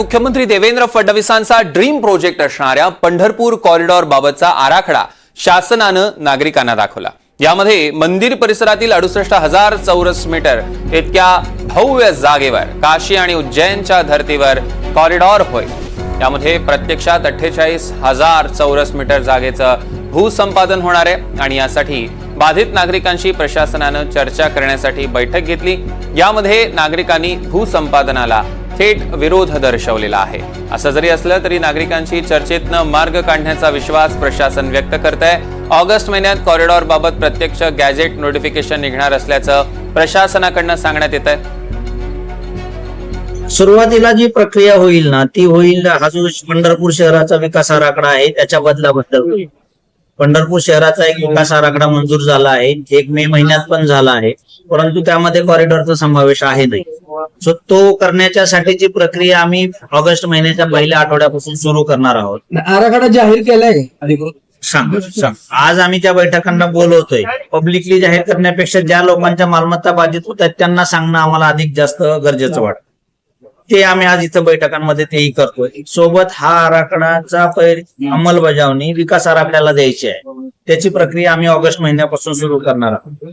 मुख्यमंत्री Devendra फडणवीसांचा dream project असणाऱ्या Pandharpur corridor बाबतचा आराखडा शासनानं नागरिकांना दाखवला. यामध्ये मंदिर परिसरातील अडुसष्ट हजार चौरस मीटर इतक्या भव्य जागेवर काशी आणि उज्जैनच्या धर्तीवर कॉरिडॉर होय. यामध्ये प्रत्यक्षात अठ्ठेचाळीस हजार चौरस मीटर जागेचं भूसंपादन होणार आहे आणि यासाठी बाधित नागरिकांशी प्रशासनानं चर्चा करण्यासाठी बैठक घेतली. यामध्ये नागरिकांनी भूसंपादनाला थेट विरोध दर्शवलेला आहे. असं जरी असलं तरी नागरिकांशी चर्चेतनं मार्ग काढण्याचा विश्वास प्रशासन व्यक्त करत आहे ऑगस्ट महिन्यात कॉरिडॉर बाबत प्रत्यक्ष गॅजेट नोटिफिकेशन निघणार असल्याचं प्रशासनाकडनं सांगण्यात येत आहे सुरुवातीला जी प्रक्रिया होईल ना ती होईल हा जो पंढरपूर शहराचा विकास आराखडा आहे त्याच्या बदलाबद्दल. होईल पंढरपूर शहराचा एक विकास आराखडा मंजूर झाला आहे एक मे महिन्यात पण झाला आहे. परंतु त्यामध्ये कॉरिडॉरचा समावेश आहे नाही. सो तो करण्याच्या साठीची प्रक्रिया आम्ही ऑगस्ट महिन्याच्या पहिल्या आठवड्यापासून सुरू करणार आहोत. आराखडा जाहीर केलाय अधिकृत? सांग सांग. आज आम्ही त्या बैठकांना बोलवतोय. पब्लिकली जाहीर करण्यापेक्षा ज्या लोकांच्या मालमत्ता बाधित होत आहेत त्यांना सांगणं आम्हाला अधिक जास्त गरजेचं वाटतं. ते आम्ही आज इथं बैठकांमध्ये तेही करतोय. सोबत हा आराखडाचा अंमलबजावणी विकास आराखड्याला द्यायची आहे. त्याची प्रक्रिया आम्ही ऑगस्ट महिन्यापासून सुरू करणार आहोत.